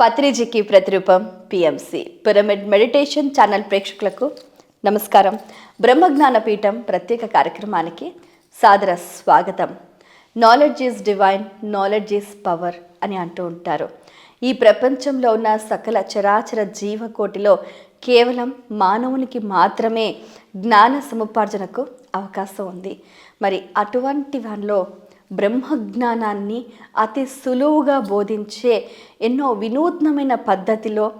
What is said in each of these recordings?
పత్రిజీకి ప్రతిరూపం PMC. Pyramid meditation channel ప్రేక్షకులకు నమస్కారం. బ్రహ్మజ్ఞాన పీఠం ప్రత్యేక కార్యక్రమానికి సాదర స్వాగతం. Knowledge is divine knowledge is power అని అంటూ ఉంటారు. ఈ ప్రపంచంలో ఉన్న సకల చరాచర జీవకోటిలో కేవలం మానవునికి మాత్రమే జ్ఞాన సముపార్జనకు అవకాశం ఉంది. మరి అటువంటి వన్లో బ్రహ్మజ్ఞానాన్ని అతి సులువుగా బోధించే ఎన్నో వినూత్నమైన పద్ధతిలో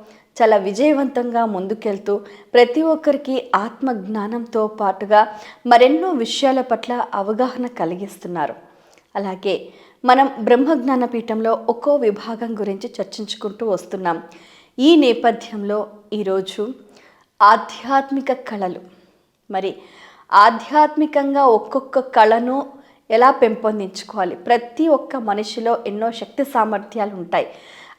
చాలా విజయవంతంగా ముందుకెళ్తూ ప్రతి ఒక్కరికి ఆత్మజ్ఞానంతో పాటుగా మరెన్నో విషయాల పట్ల అవగాహన కలిగిస్తున్నారు. అలాగే మనం బ్రహ్మజ్ఞాన పీఠంలో ఒక్కో విభాగం గురించి చర్చించుకుంటూ వస్తున్నాం. ఈ నేపథ్యంలో ఈరోజు ఆధ్యాత్మిక కళలు. మరి ఆధ్యాత్మికంగా ఒక్కొక్క కళను ఎలా పెంపొందించుకోవాలి? ప్రతి ఒక్క మనిషిలో ఎన్నో శక్తి సామర్థ్యాలు ఉంటాయి.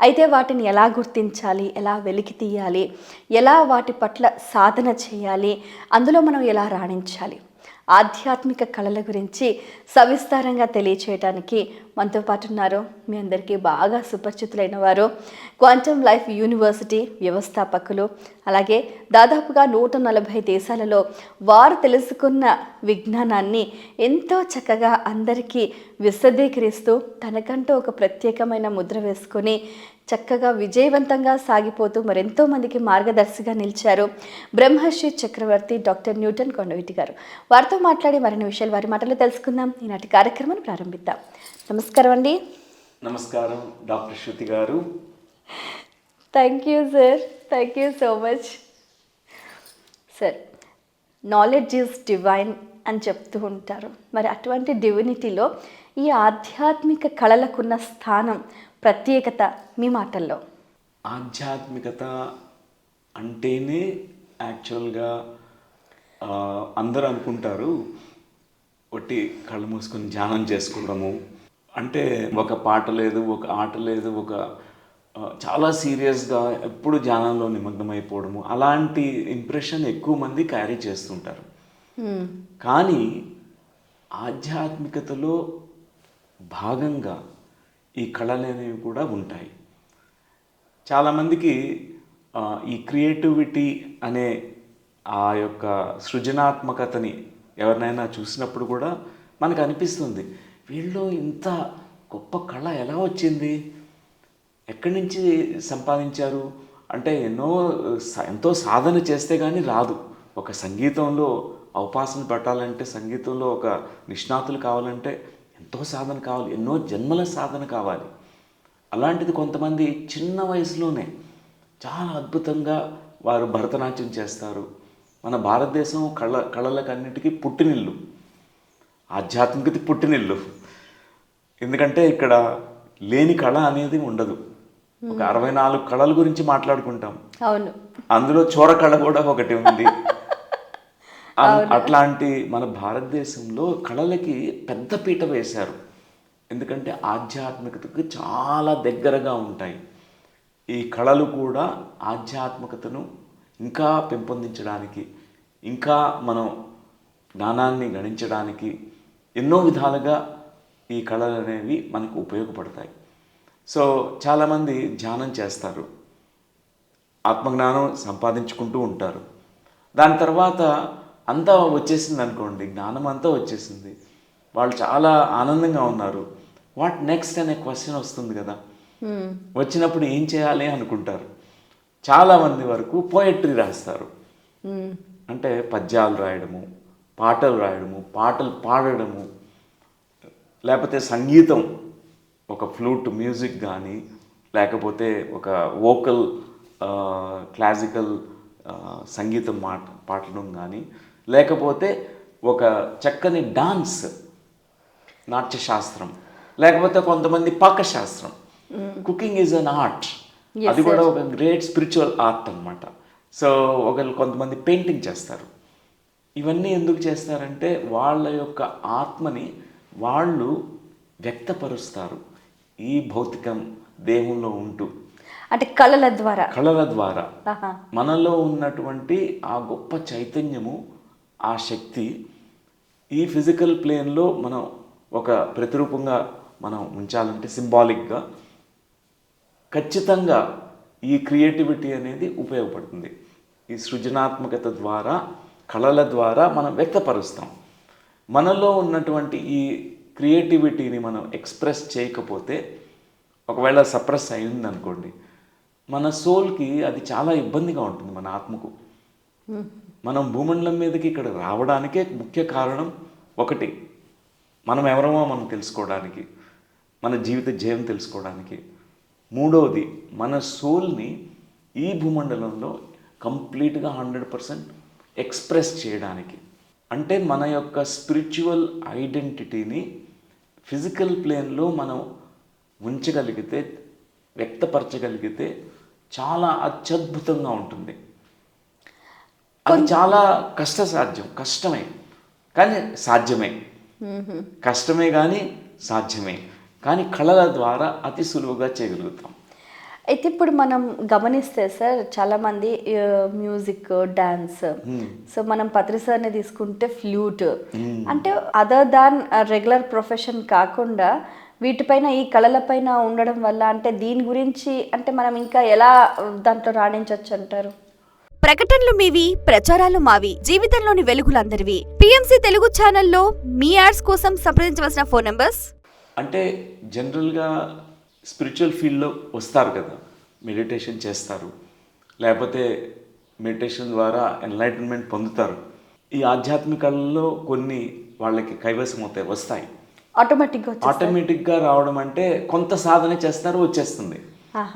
అయితే వాటిని ఎలా గుర్తించాలి? ఎలా వెలికి తీయాలి? ఎలా వాటి పట్ల సాధన చేయాలి? అందులో మనం ఎలా రాణించాలి? ఆధ్యాత్మిక కళల గురించి సవిస్తారంగా తెలియచేయడానికి మనతో పాటు ఉన్నారు మీ అందరికీ బాగా సుపరిచితులైన వారు క్వాంటమ్ లైఫ్ యూనివర్సిటీ వ్యవస్థాపకులు అలాగే దాదాపుగా నూట నలభై దేశాలలో వారు తెలుసుకున్న విజ్ఞానాన్ని ఎంతో చక్కగా అందరికీ విశదీకరిస్తూ తనకంటూ ఒక ప్రత్యేకమైన ముద్ర వేసుకొని చక్కగా విజయవంతంగా సాగిపోతూ మరెంతో మందికి మార్గదర్శిగా నిలిచారు బ్రహ్మశ్రీ చక్రవర్తి డాక్టర్ న్యూటన్ కొండవీటి గారు. వారితో మాట్లాడి మరిన్ని విషయాలు వారి మాటలు తెలుసుకుందాం. ఈనాటి కార్యక్రమాన్ని ప్రారంభిద్దాం. నమస్కారం అండి. నమస్కారం doctor Shruti garu. Thank you sir thank you so much sir knowledge is divine అని చెప్తూ ఉంటారు. మరి అటువంటి డివినిటీలో ఈ ఆధ్యాత్మిక కళలకున్న స్థానం ప్రత్యేకత మీ మాటల్లో. ఆధ్యాత్మికత అంటేనే యాక్చువల్గా అందరూ అనుకుంటారు ఒట్టి కళ్ళు మూసుకొని ధ్యానం చేసుకోవడము. అంటే ఒక పాట లేదు ఒక ఆట లేదు ఒక చాలా సీరియస్గా ఎప్పుడు ధ్యానంలో నిమగ్నమైపోవడము. అలాంటి ఇంప్రెషన్ ఎక్కువ మంది క్యారీ చేస్తుంటారు. కానీ ఆధ్యాత్మికతలో భాగంగా ఈ కళలు అనేవి కూడా ఉంటాయి. చాలామందికి ఈ క్రియేటివిటీ అనే ఆ యొక్క సృజనాత్మకతని ఎవరినైనా చూసినప్పుడు కూడా మనకు అనిపిస్తుంది వీళ్ళు ఇంత గొప్ప కళ ఎలా వచ్చింది? ఎక్కడి నుంచి సంపాదించారు? అంటే ఎన్నో ఎంతో సాధన చేస్తే కానీ రాదు. ఒక సంగీతంలో అవపాసన పెట్టాలంటే సంగీతంలో ఒక నిష్ణాతులు కావాలంటే ఎంతో సాధన కావాలి ఎన్నో జన్మల సాధన కావాలి. అలాంటిది కొంతమంది చిన్న వయసులోనే చాలా అద్భుతంగా వారు భరతనాట్యం చేస్తారు. మన భారతదేశం కళ కళలకన్నిటికీ పుట్టినిల్లు. ఆధ్యాత్మికత పుట్టినిల్లు. ఎందుకంటే ఇక్కడ లేని కళ అనేది ఉండదు. ఒక అరవై నాలుగు కళల గురించి మాట్లాడుకుంటాం. అవును. అందులో చోర కళ కూడా ఒకటి ఉంది. అట్లాంటి మన భారతదేశంలో కళలకి పెద్ద పీట వేశారు. ఎందుకంటే ఆధ్యాత్మికతకు చాలా దగ్గరగా ఉంటాయి. ఈ కళలు కూడా ఆధ్యాత్మికతను ఇంకా పెంపొందించడానికి ఇంకా మనం జ్ఞానాన్ని గణించడానికి ఎన్నో విధాలుగా ఈ కళలు అనేవి మనకు ఉపయోగపడతాయి. సో చాలామంది ధ్యానం చేస్తారు. ఆత్మజ్ఞానం సంపాదించుకుంటూ ఉంటారు. దాని తర్వాత అంతా వచ్చేసింది అనుకోండి జ్ఞానం అంతా వచ్చేసింది. వాళ్ళు చాలా ఆనందంగా ఉన్నారు. వాట్ నెక్స్ట్ అనే క్వశ్చన్ వస్తుంది కదా. మ్మ్. వచ్చినప్పుడు ఏం చేయాలి అనుకుంటారు. చాలామంది వరకు పోయట్రీ రాస్తారు. మ్మ్. అంటే పద్యాలు రాయడము పాటలు రాయడము పాటలు పాడడము లేకపోతే సంగీతం ఒక ఫ్లూట్ మ్యూజిక్ కానీ లేకపోతే ఒక వోకల్ క్లాసికల్ సంగీతం మాట పాడడం కానీ లేకపోతే ఒక చక్కని డాన్స్ నాట్యశాస్త్రం లేకపోతే కొంతమంది పాకశాస్త్రం. కుకింగ్ ఈజ్ అన్ ఆర్ట్ అది కూడా ఒక గ్రేట్ స్పిరిచువల్ ఆర్ట్ అన్నమాట. సో ఒకళ్ళు కొంతమంది పెయింటింగ్ చేస్తారు. ఇవన్నీ ఎందుకు చేస్తారంటే వాళ్ళ యొక్క ఆత్మని వాళ్ళు వ్యక్తపరుస్తారు ఈ భౌతికం దేహంలో ఉంటూ. అంటే కళల ద్వారా. కళల ద్వారా. మనలో ఉన్నటువంటి ఆ గొప్ప చైతన్యము ఆ శక్తి ఈ ఫిజికల్ ప్లేన్లో మనం ఒక ప్రతిరూపంగా మనం ఉంచాలంటే సింబాలిక్గా ఖచ్చితంగా ఈ క్రియేటివిటీ అనేది ఉపయోగపడుతుంది. ఈ సృజనాత్మకత ద్వారా కళల ద్వారా మనం వ్యక్తపరుస్తాం. మనలో ఉన్నటువంటి ఈ క్రియేటివిటీని మనం ఎక్స్ప్రెస్ చేయకపోతే ఒకవేళ సప్రెస్ అయింది అనుకోండి మన సోల్కి అది చాలా ఇబ్బందిగా ఉంటుంది మన ఆత్మకు. మనం భూమండలం మీదకి ఇక్కడ రావడానికే ముఖ్య కారణం ఒకటి. మనం ఎవరమో మనం తెలుసుకోవడానికి మన జీవిత జయం తెలుసుకోవడానికి. మూడవది మన సోల్ని ఈ భూమండలంలో కంప్లీట్గా హండ్రెడ్ పర్సెంట్ ఎక్స్ప్రెస్ చేయడానికి. అంటే మన యొక్క స్పిరిచువల్ ఐడెంటిటీని ఫిజికల్ ప్లేన్లో మనం ఉంచగలిగితే వ్యక్తపరచగలిగితే చాలా అత్యద్భుతంగా ఉంటుంది. అది చాలా కష్టసాధ్యం కష్టమే. కానీ సాధ్యమే. కష్టమే కానీ సాధ్యమే. కానీ కళల ద్వారా అతి సులువుగా చేయగలుగుతాం. అయితే ఇప్పుడు మనం గమనిస్తే సార్ చాలా మంది మ్యూజిక్ డాన్స్ సో మనం పత్రి సార్ని తీసుకుంటే ఫ్లూట్. అంటే అదర్ దాన్ రెగ్యులర్ ప్రొఫెషన్ కాకుండా వీటిపైన ఈ కళలపైన ఉండడం వల్ల అంటే దీని గురించి అంటే మనం ఇంకా ఎలా దాంట్లో రాణించవచ్చు అంటారు? ప్రకటనలు మీవి ప్రచారాలు మావి జీవితంలోని వెలుగులందరివి. పిఎంసి తెలుగు ఛానల్లో మీ యాడ్స్ కోసం సంప్రదించవలసిన ఫోన్ నంబర్స్? అంటే జనరల్గా స్పిరిచువల్ ఫీల్డ్లో వస్తారు కదా మెడిటేషన్ చేస్తారు. లేకపోతే మెడిటేషన్ ద్వారా ఎన్లైటన్మెంట్ పొందుతారు. ఈ ఆధ్యాత్మికల్లో కొన్ని వాళ్ళకి కైవసం అవుతాయి వస్తాయి. ఆటోమేటిక్గా ఆటోమేటిక్గా రావడం అంటే కొంత సాధన చేస్తారు వచ్చేస్తుంది.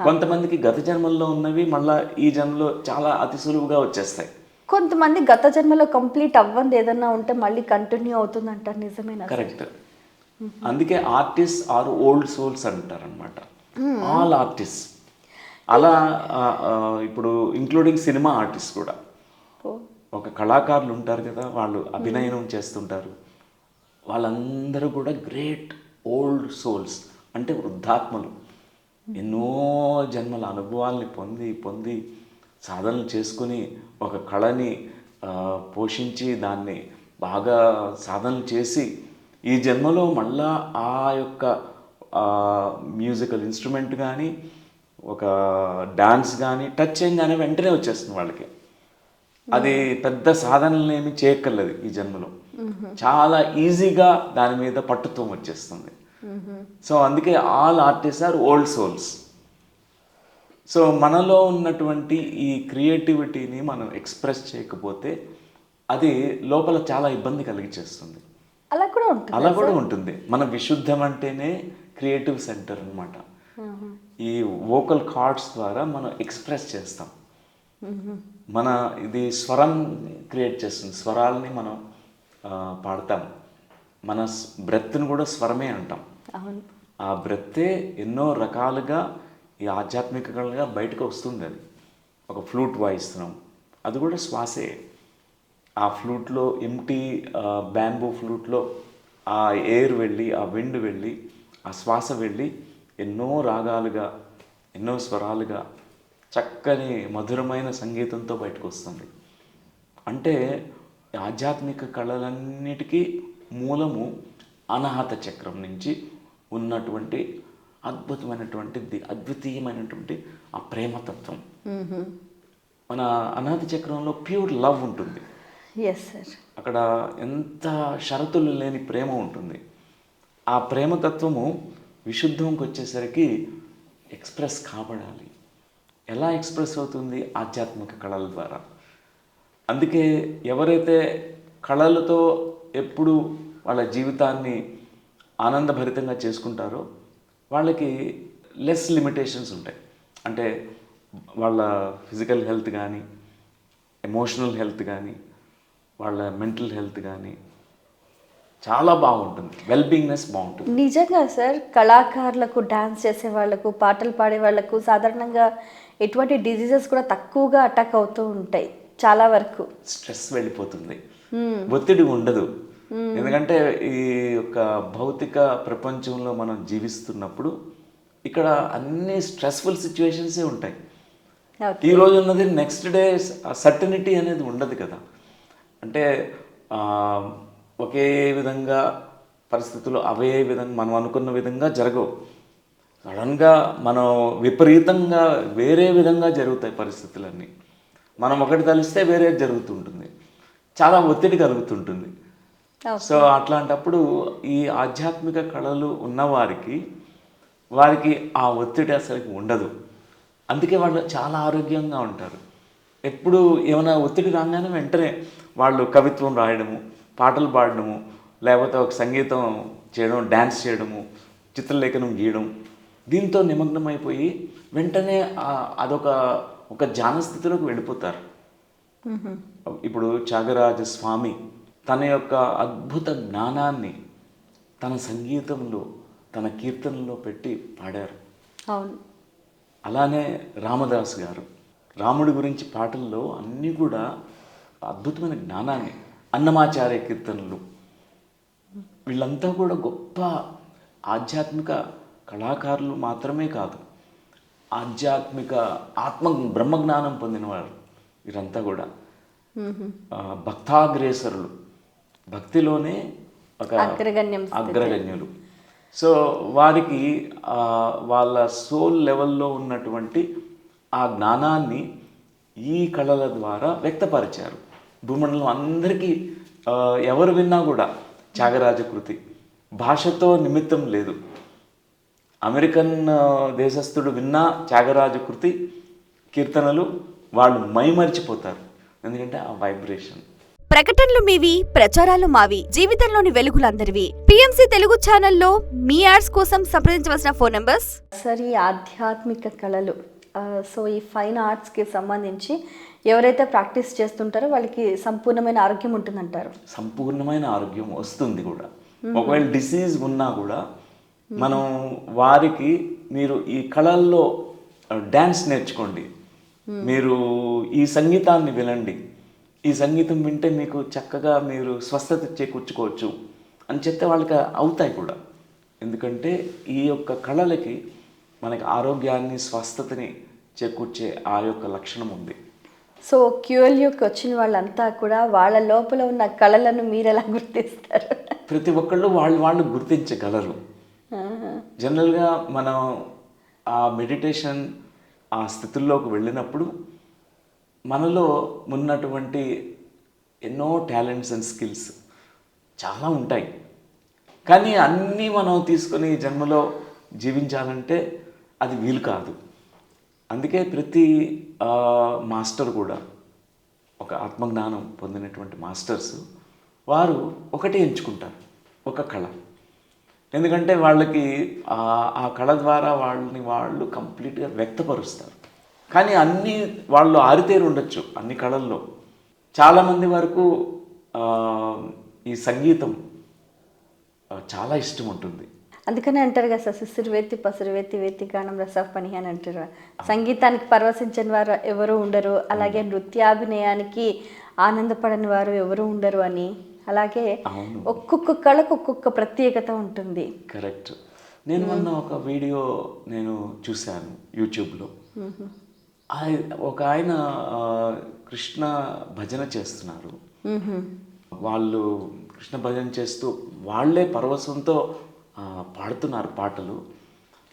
కొంతమందికి గత జన్మల్లో ఉన్నవి మళ్ళా ఈ జన్మలో చాలా అతి సులువుగా వచ్చేస్తాయి. కొంతమంది గత జన్మలో కంప్లీట్ అవ్వంది ఏదన్నా ఉంటే మళ్ళీ కంటిన్యూ అవుతుంది అంటారు నిజమేనా సార్? కరెక్ట్. అందుకే ఆర్టిస్ట్ ఆర్ ఓల్డ్ సోల్స్ అంటారు అనమాట ఆల్ ఆర్టిస్ట్. అలా ఇప్పుడు ఇంక్లూడింగ్ సినిమా ఆర్టిస్ట్ కూడా. ఒక కళాకారులు ఉంటారు కదా వాళ్ళు అభినయం చేస్తుంటారు. వాళ్ళందరూ కూడా గ్రేట్ ఓల్డ్ సోల్స్ అంటే వృద్ధాత్మలు. ఎన్నో జన్మల అనుభవాల్ని పొంది పొంది సాధనలు చేసుకుని ఒక కళని పోషించి దాన్ని బాగా సాధనలు చేసి ఈ జన్మలో మళ్ళా ఆ యొక్క మ్యూజికల్ ఇన్స్ట్రుమెంట్ కానీ ఒక డాన్స్ కానీ టచ్ చేయగానే వెంటనే వచ్చేస్తుంది వాళ్ళకి. అది పెద్ద సాధనలు ఏమి చేయక్కర్లేదు ఈ జన్మలో. చాలా ఈజీగా దాని మీద పట్టుత్వం వచ్చేస్తుంది. సో అందుకే all artist are old souls so మనలో ఉన్నటువంటి ఈ క్రియేటివిటీని మనం ఎక్స్ప్రెస్ చేయకపోతే అది లోపల చాలా ఇబ్బంది కలిగించేస్తుంది అలా కూడా ఉంటుంది అలా కూడా ఉంటుంది. మన విశుద్ధం అంటేనే క్రియేటివ్ సెంటర్ అన్నమాట ఈ వోకల్ కార్డ్స్ ద్వారా మనం ఎక్స్ప్రెస్ చేస్తాం. మన ఇది స్వరం క్రియేట్ చేస్తుంది. స్వరాల్ని మనం పాడతాం. మన బ్రెత్ని కూడా స్వరమే అంటాం. అవును. ఆ బ్రెత్తే ఎన్నో రకాలుగా ఈ ఆధ్యాత్మికంగా బయటకు వస్తుంది అది. ఒక ఫ్లూట్ వాయిస్తున్నాం. అది కూడా శ్వాసే. ఆ ఫ్లూట్లో ఎంటీ బ్యాంబూ ఫ్లూట్లో ఆ ఎయిర్ వెళ్ళి ఆ విండ్ వెళ్ళి ఆ శ్వాస వెళ్ళి ఎన్నో రాగాలుగా ఎన్నో స్వరాలుగా చక్కని మధురమైన సంగీతంతో బయటకు వస్తుంది. అంటే ఆధ్యాత్మిక కళలన్నిటికీ మూలము అనాహత చక్రం నుంచి ఉన్నటువంటి అద్భుతమైనటువంటి ది- అద్వితీయమైనటువంటి ఆ ప్రేమతత్వం. మన అనాథ చక్రంలో ప్యూర్ లవ్ ఉంటుంది. ఎస్ సార్ అక్కడ ఎంత షరతులు లేని ప్రేమ ఉంటుంది. ఆ ప్రేమతత్వము విశుద్ధంకి వచ్చేసరికి ఎక్స్ప్రెస్ కాబడాలి. ఎలా ఎక్స్ప్రెస్ అవుతుంది? ఆధ్యాత్మిక కళల ద్వారా. అందుకే ఎవరైతే కళలతో ఎప్పుడు వాళ్ళ జీవితాన్ని ఆనందభరితంగా చేసుకుంటారో వాళ్ళకి లెస్ లిమిటేషన్స్ ఉంటాయి. అంటే వాళ్ళ ఫిజికల్ హెల్త్ కానీ ఎమోషనల్ హెల్త్ కానీ వాళ్ళ మెంటల్ హెల్త్ కానీ చాలా బాగుంటుంది. వెల్ బీయింగ్నెస్ బాగుంటుంది. నిజంగా సార్ కళాకారులకు డాన్స్ చేసే వాళ్ళకు పాటలు పాడే వాళ్ళకు సాధారణంగా ఎటువంటి డిజీజెస్ కూడా తక్కువగా అటాక్ అవుతూ ఉంటాయి చాలా వరకు. స్ట్రెస్ వెళ్ళిపోతుంది. ఒత్తిడి ఉండదు. ఎందుకంటే ఈ యొక్క భౌతిక ప్రపంచంలో మనం జీవిస్తున్నప్పుడు ఇక్కడ అన్ని స్ట్రెస్ఫుల్ సిచ్యువేషన్సే ఉంటాయి. ఈ రోజు ఉన్నది నెక్స్ట్ డే సర్టనిటీ అనేది ఉండదు కదా. అంటే ఒకే విధంగా పరిస్థితులు అవే విధంగా మనం అనుకున్న విధంగా జరగవు. సడన్గా మనం విపరీతంగా వేరే విధంగా జరుగుతాయి పరిస్థితులన్నీ. మనం ఒకటి తలిస్తే వేరే జరుగుతుంటుంది. చాలా ఒత్తిడి కలుగుతుంటుంది. సో అట్లాంటప్పుడు ఈ ఆధ్యాత్మిక కళలు ఉన్నవారికి వారికి ఆ ఒత్తిడి అసలుకి ఉండదు. అందుకే వాళ్ళు చాలా ఆరోగ్యంగా ఉంటారు. ఎప్పుడు ఏమైనా ఒత్తిడి రాగానే వెంటనే వాళ్ళు కవిత్వం రాయడము పాటలు పాడడము లేకపోతే ఒక సంగీతం చేయడం డ్యాన్స్ చేయడము చిత్రలేఖనం గీయడం దీంతో నిమగ్నమైపోయి వెంటనే అదొక ఒక ధ్యాన స్థితిలోకి వెళ్ళిపోతారు. ఇప్పుడు త్యాగరాజ స్వామి తన యొక్క అద్భుత జ్ఞానాన్ని తన సంగీతంలో తన కీర్తనలో పెట్టి పాడారు. అవును. అలానే రామదాస్ గారు. రాముడి గురించి పాటల్లో అన్నీ కూడా అద్భుతమైన జ్ఞానాన్ని అన్నమాచార్య కీర్తనలు. వీళ్ళంతా కూడా గొప్ప ఆధ్యాత్మిక కళాకారులు మాత్రమే కాదు ఆధ్యాత్మిక ఆత్మ బ్రహ్మజ్ఞానం పొందినవారు. వీరంతా కూడా భక్తాగ్రేసరులు. భక్తిలోనే ఒక అగ్రగణ్యం. అగ్రగణ్యులు. సో వారికి వాళ్ళ సోల్ లెవెల్లో ఉన్నటువంటి ఆ జ్ఞానాన్ని ఈ కళల ద్వారా వ్యక్తపరిచారు. భూమండలం అందరికీ ఎవరు విన్నా కూడా త్యాగరాజ కృతి. భాషతో నిమిత్తం లేదు. అమెరికన్ దేశస్థుడు విన్నా త్యాగరాజ కృతి కీర్తనలు వాళ్ళు మైమరిచిపోతారు. ఎందుకంటే ఆ వైబ్రేషన్. ప్రకటనలు మీవి ప్రచారాలు మావి జీవితంలోని వెలుగులందరివి. పిఎంసి తెలుగు ఛానల్లో మీ యాడ్స్ కోసం సంప్రదించవలసిన ఫోన్ నంబర్స్? సార్ ఆధ్యాత్మిక కళలు సో ఈ ఫైన్ ఆర్ట్స్కి సంబంధించి ఎవరైతే ప్రాక్టీస్ చేస్తుంటారో వాళ్ళకి సంపూర్ణమైన ఆరోగ్యం ఉంటుందంటారు. సంపూర్ణమైన ఆరోగ్యం వస్తుంది కూడా. ఒకవేళ డిసీజ్ ఉన్నా కూడా మనం వారికి మీరు ఈ కళల్లో డ్యాన్స్ నేర్చుకోండి. మీరు ఈ సంగీతాన్ని వినండి. ఈ సంగీతం వింటే మీకు చక్కగా మీరు స్వస్థత చేకూర్చుకోవచ్చు అని చెప్తే వాళ్ళకి అవుతాయి కూడా. ఎందుకంటే ఈ యొక్క కళలకి మనకి ఆరోగ్యాన్ని స్వస్థతని చేకూర్చే ఆ యొక్క లక్షణం ఉంది. సో క్యూఎల్యూకి వచ్చిన వాళ్ళంతా కూడా వాళ్ళ లోపల ఉన్న కళలను మీరు ఎలా గుర్తిస్తారు? ప్రతి ఒక్కళ్ళు వాళ్ళు వాళ్ళు గుర్తించగలరు జనరల్గా మనం ఆ మెడిటేషన్ ఆ స్థితుల్లోకి వెళ్ళినప్పుడు మనలో ఉన్నటువంటి ఎన్నో టాలెంట్స్ అండ్ స్కిల్స్ చాలా ఉంటాయి. కానీ అన్నీ మనం తీసుకొని జన్మలో జీవించాలంటే అది వీలు కాదు. అందుకే ప్రతి మాస్టర్ కూడా ఒక ఆత్మజ్ఞానం పొందినటువంటి మాస్టర్స్ వారు ఒకటి ఎంచుకుంటారు. ఒక కళ. ఎందుకంటే వాళ్ళకి ఆ కళ ద్వారా వాళ్ళని వాళ్ళు కంప్లీట్గా వ్యక్తపరుస్తారు. కానీ అన్ని వాళ్ళు ఆరితేరి ఉండొచ్చు అన్ని కళల్లో. చాలామంది వరకు ఈ సంగీతం చాలా ఇష్టం ఉంటుంది. అందుకనే అంటారు కదా సార్ పసురు వేత్తి వేత్తి గానం రస పని అని అంటారు. సంగీతానికి పరవశించని వారు ఎవరు ఉండరు. అలాగే నృత్యాభినయానికి ఆనందపడని వారు ఎవరు ఉండరు అని. అలాగే. ఒక్కొక్క కళకు ఒక్కొక్క ప్రత్యేకత ఉంటుంది. కరెక్ట్. నేను మొన్న ఒక వీడియో నేను చూశాను యూట్యూబ్లో. ఒక ఆయన కృష్ణ భజన చేస్తున్నారు. వాళ్ళు కృష్ణ భజన చేస్తూ వాళ్ళే పరవశంతో పాడుతున్నారు పాటలు.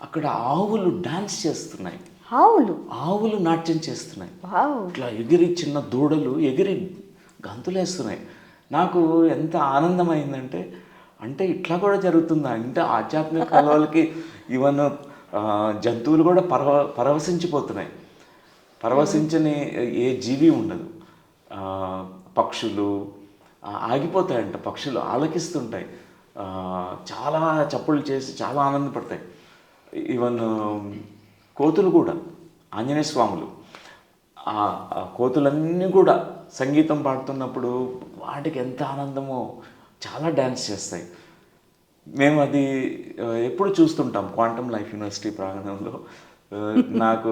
అక్కడ ఆవులు డాన్స్ చేస్తున్నాయి. ఆవులు? ఆవులు నాట్యం చేస్తున్నాయి. ఇట్లా ఎగిరి చిన్న దూడలు ఎగిరి గంతులేస్తున్నాయి. నాకు ఎంత ఆనందమైందంటే అంటే ఇట్లా కూడా జరుగుతుందా? అంటే ఆధ్యాత్మిక కళలకి ఈవెన్ జంతువులు కూడా పరవ పరవశించిపోతున్నాయి. పరవశించని ఏ జీవి ఉండదు. పక్షులు ఆగిపోతాయంట. పక్షులు ఆలకిస్తుంటాయి. చాలా చప్పులు చేసి చాలా ఆనందపడతాయి. ఈవెన్ కోతులు కూడా ఆంజనేయ స్వాములు. ఆ కోతులన్నీ కూడా సంగీతం పాడుతున్నప్పుడు వాటికి ఎంత ఆనందమో చాలా డ్యాన్స్ చేస్తాయి. మేము అది ఎప్పుడు చూస్తుంటాం. క్వాంటమ్ లైఫ్ యూనివర్సిటీ ప్రాంగణంలో. నాకు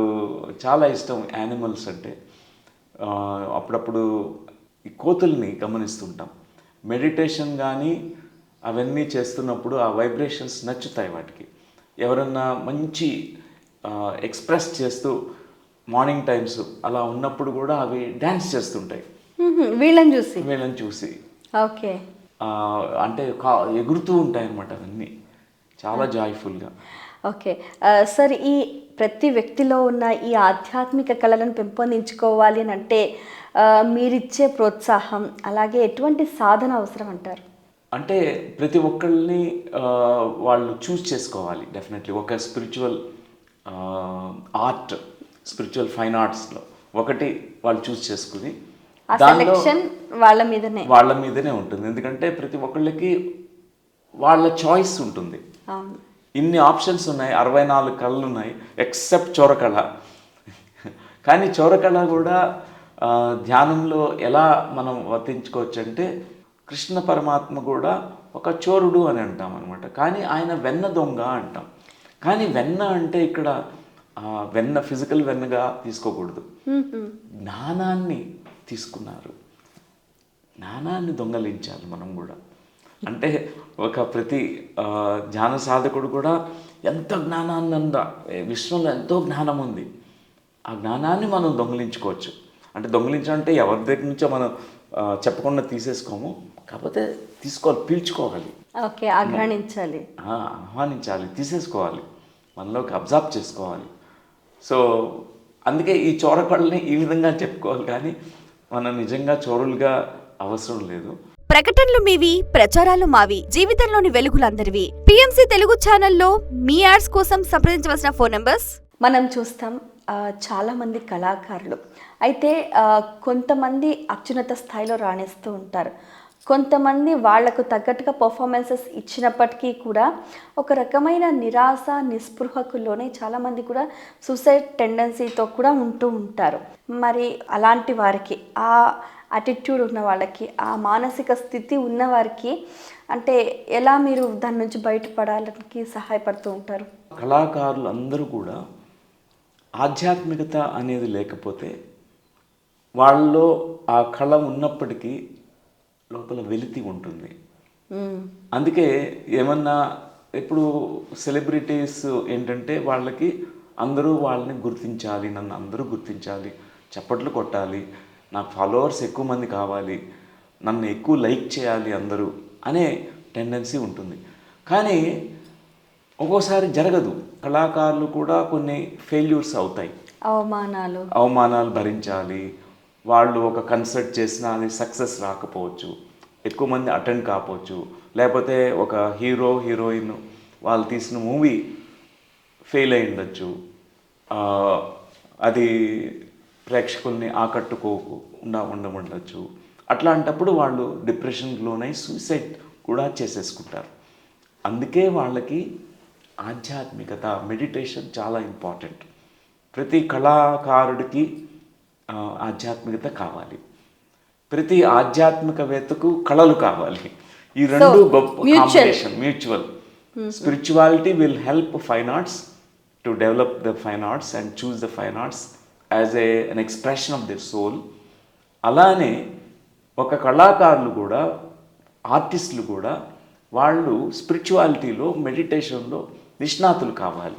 చాలా ఇష్టం యానిమల్స్ అంటే. అప్పుడప్పుడు ఈ కోతుల్ని గమనిస్తుంటాం. మెడిటేషన్ కానీ అవన్నీ చేస్తున్నప్పుడు ఆ వైబ్రేషన్స్ నచ్చుతాయి వాటికి. ఎవరన్నా మంచి ఎక్స్ప్రెస్ చేస్తూ మార్నింగ్ టైమ్స్ అలా ఉన్నప్పుడు కూడా అవి డ్యాన్స్ చేస్తుంటాయి. వీళ్ళని చూసి? వీళ్ళని చూసి. ఓకే. అంటే ఎగురుతూ ఉంటాయి అన్నమాట అవన్నీ. చాలా జాయ్ఫుల్గా ఓకే. సార్ ఈ ప్రతి వ్యక్తిలో ఉన్న ఈ ఆధ్యాత్మిక కళలను పెంపొందించుకోవాలి అని అంటే మీరిచ్చే ప్రోత్సాహం అలాగే ఎటువంటి సాధన అవసరం అంటారు? అంటే ప్రతి ఒక్కళ్ళని వాళ్ళు చూస్ చేసుకోవాలి డెఫినెట్లీ. ఒక స్పిరిచువల్ ఆర్ట్ స్పిరిచువల్ ఫైన్ ఆర్ట్స్లో ఒకటి వాళ్ళు చూస్ చేసుకుని వాళ్ళ మీదనే. వాళ్ళ మీదనే ఉంటుంది. ఎందుకంటే ప్రతి ఒక్కళ్ళకి వాళ్ళ చాయిస్ ఉంటుంది. అవును. ఇన్ని ఆప్షన్స్ ఉన్నాయి అరవై నాలుగు కళలు ఉన్నాయి ఎక్సెప్ట్ చోరకళ. కానీ చోరకళ కూడా ధ్యానంలో ఎలా మనం వర్తించుకోవచ్చు అంటే కృష్ణ పరమాత్మ కూడా ఒక చోరుడు అని అంటాం అనమాట కానీ ఆయన వెన్న దొంగ అంటాం. కానీ వెన్న అంటే ఇక్కడ వెన్న ఫిజికల్ వెన్నగా తీసుకోకూడదు. జ్ఞానాన్ని తీసుకున్నారు. జ్ఞానాన్ని దొంగలించాలి మనం కూడా. అంటే ఒక ప్రతి ధ్యాన సాధకుడు కూడా ఎంత జ్ఞానాన్ని అందా విశ్వంలో ఎంతో జ్ఞానం ఉంది ఆ జ్ఞానాన్ని మనం దొంగిలించుకోవచ్చు. అంటే దొంగిలించడం అంటే ఎవరి దగ్గర నుంచో మనం చెప్పకుండా తీసేసుకోము. కాకపోతే తీసుకోవాలి పీల్చుకోవాలి. ఓకే ఆగ్రహించాలి ఆ, ఆహ్వానించాలి తీసేసుకోవాలి. మనలోకి అబ్జర్వ్ చేసుకోవాలి. సో అందుకే ఈ చోరకళ్ళని ఈ విధంగా చెప్పుకోవాలి కానీ మనం నిజంగా చోరులుగా అవసరం లేదు. ప్రకటనలు మీవి ప్రచారాలు మావి జీవితంలోని వెలుగులందరివి. పిఎంసి తెలుగు ఛానల్లో మీ యాడ్స్ కోసం సంప్రదించవలసిన ఫోన్ నంబర్స్? మనం చూస్తాం చాలామంది కళాకారులు. అయితే కొంతమంది అత్యున్నత స్థాయిలో రాణిస్తూ ఉంటారు. కొంతమంది వాళ్ళకు తగ్గట్టుగా పర్ఫార్మెన్సెస్ ఇచ్చినప్పటికీ కూడా ఒక రకమైన నిరాశ నిస్పృహకుల్లోనే చాలామంది కూడా సూసైడ్ టెండెన్సీతో కూడా ఉంటూ ఉంటారు. మరి అలాంటి వారికి ఆ అటిట్యూడ్ ఉన్న వాళ్ళకి ఆ మానసిక స్థితి ఉన్న వారికి అంటే ఎలా మీరు దాని నుంచి బయటపడాలకి సహాయపడుతూ ఉంటారు కళాకారులు అందరూ కూడా ఆధ్యాత్మికత అనేది లేకపోతే వాళ్ళలో ఆ కళ ఉన్నప్పటికీ లోపల వెలితి ఉంటుంది. అందుకే ఏమన్నా ఇప్పుడు సెలబ్రిటీస్ ఏంటంటే వాళ్ళకి అందరూ వాళ్ళని గుర్తించాలి నన్ను అందరూ గుర్తించాలి చప్పట్లు కొట్టాలి నా ఫాలోవర్స్ ఎక్కువ మంది కావాలి నన్ను ఎక్కువ లైక్ చేయాలి అందరూ అనే టెండెన్సీ ఉంటుంది. కానీ ఒక్కోసారి జరగదు. కళాకారులు కూడా కొన్ని ఫెయిల్యూర్స్ అవుతాయి. అవమానాలు. అవమానాలు భరించాలి. వాళ్ళు ఒక కన్సర్ట్ చేసినా అది సక్సెస్ రాకపోవచ్చు. ఎక్కువ మంది అటెండ్ కాకపోవచ్చు. లేకపోతే ఒక హీరో హీరోయిన్ వాళ్ళు తీసిన మూవీ ఫెయిల్ అయి ఉండొచ్చు అది ప్రేక్షకుల్ని ఆకట్టుకోకు ఉండ ఉండవచ్చు అట్లాంటప్పుడు వాళ్ళు డిప్రెషన్కి లోనై సూసైడ్ కూడా చేసేసుకుంటారు. అందుకే వాళ్ళకి ఆధ్యాత్మికత మెడిటేషన్ చాలా ఇంపార్టెంట్. ప్రతి కళాకారుడికి ఆధ్యాత్మికత కావాలి. ప్రతి ఆధ్యాత్మికవేత్తకు కళలు కావాలి. ఈ రెండు గొప్ప. Combination mutual spirituality will help fine arts to develop the fine arts and choose the fine arts as a an expression of their soul అలానే ఒక కళాకారులు కూడా ఆర్టిస్టులు కూడా వాళ్ళు స్పిరిచువాలిటీలో మెడిటేషన్లో నిష్ణాతులు కావాలి.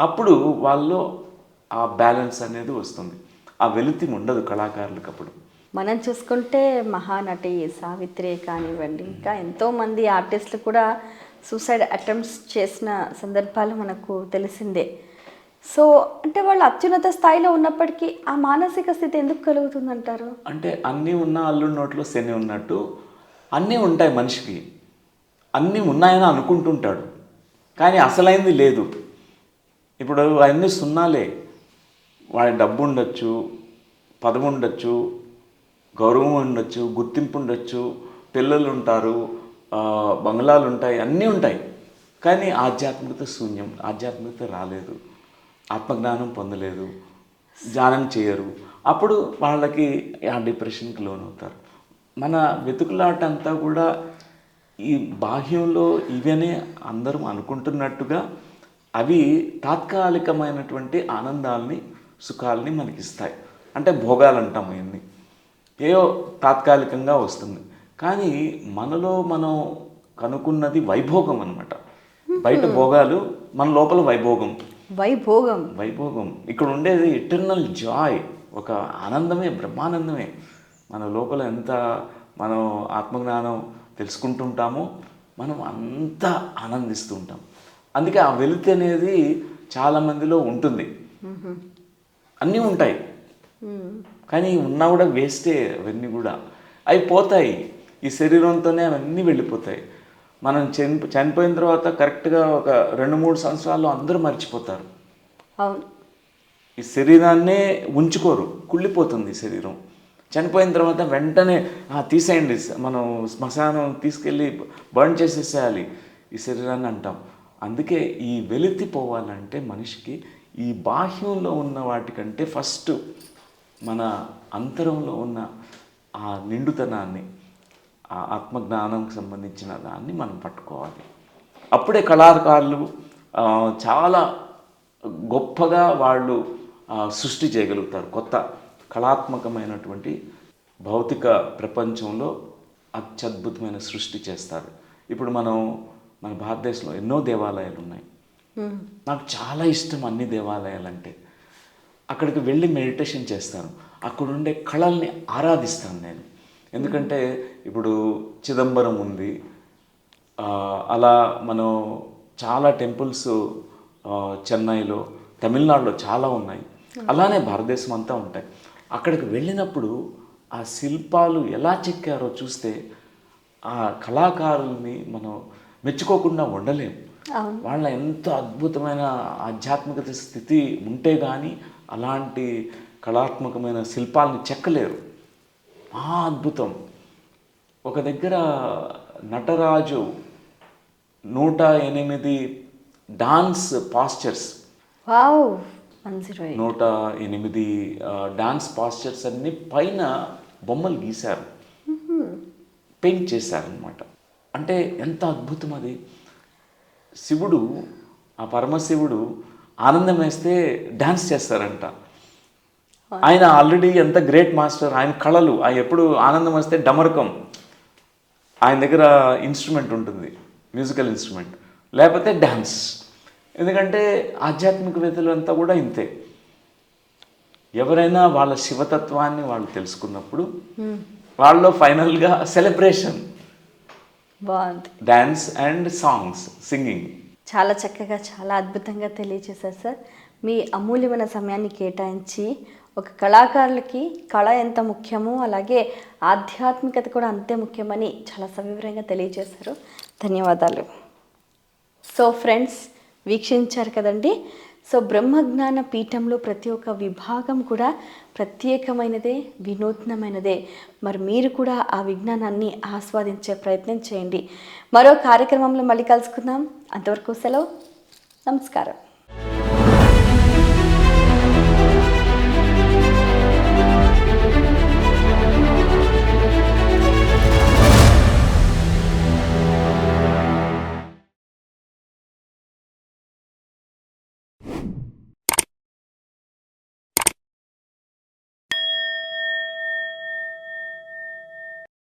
అప్పుడు వాళ్ళు ఆ బ్యాలెన్స్ అనేది వస్తుంది. ఆ వెలితి ఉండదు కళాకారులకు అప్పుడు. మనం చూసుకుంటే మహానటి సావిత్రి కానివ్వండి ఇంకా ఎంతోమంది ఆర్టిస్టులు కూడా సూసైడ్ అటెంప్ట్స్ చేసిన సందర్భాలు మనకు తెలిసిందే. సో అంటే వాళ్ళు అత్యున్నత స్థాయిలో ఉన్నప్పటికీ ఆ మానసిక స్థితి ఎందుకు కలుగుతుందంటారు? అంటే అన్నీ ఉన్న అల్లుడి నోట్లో శని ఉన్నట్టు అన్నీ ఉంటాయి మనిషికి. అన్నీ ఉన్నాయని అనుకుంటుంటాడు. కానీ అసలైంది లేదు. ఇప్పుడు అన్నీ సున్నాలే. వాడి డబ్బు ఉండొచ్చు పదవి ఉండొచ్చు గౌరవం ఉండొచ్చు గుర్తింపు ఉండొచ్చు పిల్లలు ఉంటారు బంగ్లాలు ఉంటాయి అన్నీ ఉంటాయి. కానీ ఆధ్యాత్మికత శూన్యం ఆధ్యాత్మికత రాలేదు. ఆత్మజ్ఞానం పొందలేదు ధ్యానం చేయరు. అప్పుడు వాళ్ళకి ఆ డిప్రెషన్కి లోనవుతారు. మన వెతుకులాట అంతా కూడా ఈ బాహ్యంలో ఇవనే అందరం అనుకుంటున్నట్టుగా అవి తాత్కాలికమైనటువంటి ఆనందాల్ని సుఖాలని మనకి ఇస్తాయి అంటే భోగాలు అంటాం ఇవన్నీ ఏయో తాత్కాలికంగా వస్తుంది. కానీ మనలో మనం కనుక్కున్నది వైభోగం అన్నమాట. బయట భోగాలు మన లోపల వైభోగం. వైభోగం. వైభోగం. ఇక్కడ ఉండేది ఎటర్నల్ జాయ్ ఒక ఆనందమే బ్రహ్మానందమే. మన లోపల ఎంత మనం ఆత్మజ్ఞానం తెలుసుకుంటుంటామో మనం అంతా ఆనందిస్తూ ఉంటాం. అందుకే ఆ వెలితి అనేది చాలా మందిలో ఉంటుంది. అన్నీ ఉంటాయి. కానీ ఉన్నా కూడా వేస్టే అవన్నీ కూడా. అవి పోతాయి. ఈ శరీరంతోనే అవన్నీ వెళ్ళిపోతాయి. మనం చని చనిపోయిన తర్వాత కరెక్ట్గా ఒక రెండు మూడు సంవత్సరాల్లో అందరూ మర్చిపోతారు. అవును. ఈ శరీరాన్నే ఉంచుకోరు కుళ్ళిపోతుంది ఈ శరీరం. చనిపోయిన తర్వాత వెంటనే "ఆ, తీసేయండి మనం శ్మశానం తీసుకెళ్ళి బర్న్ చేసేసేయాలి ఈ శరీరాన్ని అంటాం. అందుకే ఈ వెలితి పోవాలంటే మనిషికి ఈ బాహ్యంలో ఉన్న వాటికంటే ఫస్ట్ మన అంతరంలో ఉన్న ఆ నిండుతనాన్ని ఆ ఆత్మజ్ఞానంకి సంబంధించిన దాన్ని మనం పట్టుకోవాలి. అప్పుడే కళాకారులు చాలా గొప్పగా వాళ్ళు సృష్టి చేయగలుగుతారు. కొత్త కళాత్మకమైనటువంటి భౌతిక ప్రపంచంలో అత్యద్భుతమైన సృష్టి చేస్తారు. ఇప్పుడు మనం మన భారతదేశంలో ఎన్నో దేవాలయాలు ఉన్నాయి. నాకు చాలా ఇష్టం అన్ని దేవాలయాలు అంటే అక్కడికి వెళ్ళి మెడిటేషన్ చేస్తాను. అక్కడ ఉండే కళల్ని ఆరాధిస్తాను నేను. ఎందుకంటే ఇప్పుడు చిదంబరం ఉంది. అలా మనం చాలా టెంపుల్స్ చెన్నైలో తమిళనాడులో చాలా ఉన్నాయి. అలానే భారతదేశం అంతా ఉంటాయి. అక్కడికి వెళ్ళినప్పుడు ఆ శిల్పాలు ఎలా చెక్కారో చూస్తే ఆ కళాకారుల్ని మనం మెచ్చుకోకుండా ఉండలేం. అవును. వాళ్ళ ఎంత అద్భుతమైన ఆధ్యాత్మికత స్థితి ఉంటే కానీ అలాంటి కళాత్మకమైన శిల్పాలను చెక్కలేరు. ఆ అద్భుతం. ఒక దగ్గర నటరాజు నూట ఎనిమిది డాన్స్ పాస్చర్స్. నూట ఎనిమిది డాన్స్ పాస్చర్స్ అన్ని పైన బొమ్మలు గీశారు. పెయింట్ చేశారనమాట అంటే ఎంత అద్భుతం అది. శివుడు ఆ పరమశివుడు ఆనందం వేస్తే డాన్స్ చేస్తారంట. ఆయన ఆల్రెడీ ఎంత గ్రేట్ మాస్టర్. ఆయన కళలు ఆయన ఎప్పుడు ఆనందం వస్తే డమరకం. ఆయన దగ్గర ఇన్స్ట్రుమెంట్ ఉంటుంది మ్యూజికల్ ఇన్స్ట్రుమెంట్ లేకపోతే డ్యాన్స్ ఎందుకంటే ఆధ్యాత్మికవేత్తలు అంతా కూడా ఇంతే. ఎవరైనా వాళ్ళ శివతత్వాన్ని వాళ్ళు తెలుసుకున్నప్పుడు వాళ్ళలో ఫైనల్గా సెలబ్రేషన్ బాగుంది. డ్యాన్స్ అండ్ సాంగ్స్ సింగింగ్ చాలా చక్కగా చాలా అద్భుతంగా తెలియజేశారు సార్. మీ అమూల్యమైన సమయాన్ని కేటాయించి ఒక కళాకారులకి కళ ఎంత ముఖ్యమో అలాగే ఆధ్యాత్మికత కూడా అంతే ముఖ్యమని చాలా సవివరంగా తెలియజేశారు. ధన్యవాదాలు. సో ఫ్రెండ్స్ వీక్షించారు కదండి? సో బ్రహ్మజ్ఞాన పీఠంలో ప్రతి ఒక్క విభాగం కూడా ప్రత్యేకమైనదే వినూత్నమైనదే. మరి మీరు కూడా ఆ విజ్ఞానాన్ని ఆస్వాదించే ప్రయత్నం చేయండి. మరో కార్యక్రమంలో మళ్ళీ కలుసుకుందాం. అంతవరకు సెలవు. నమస్కారం.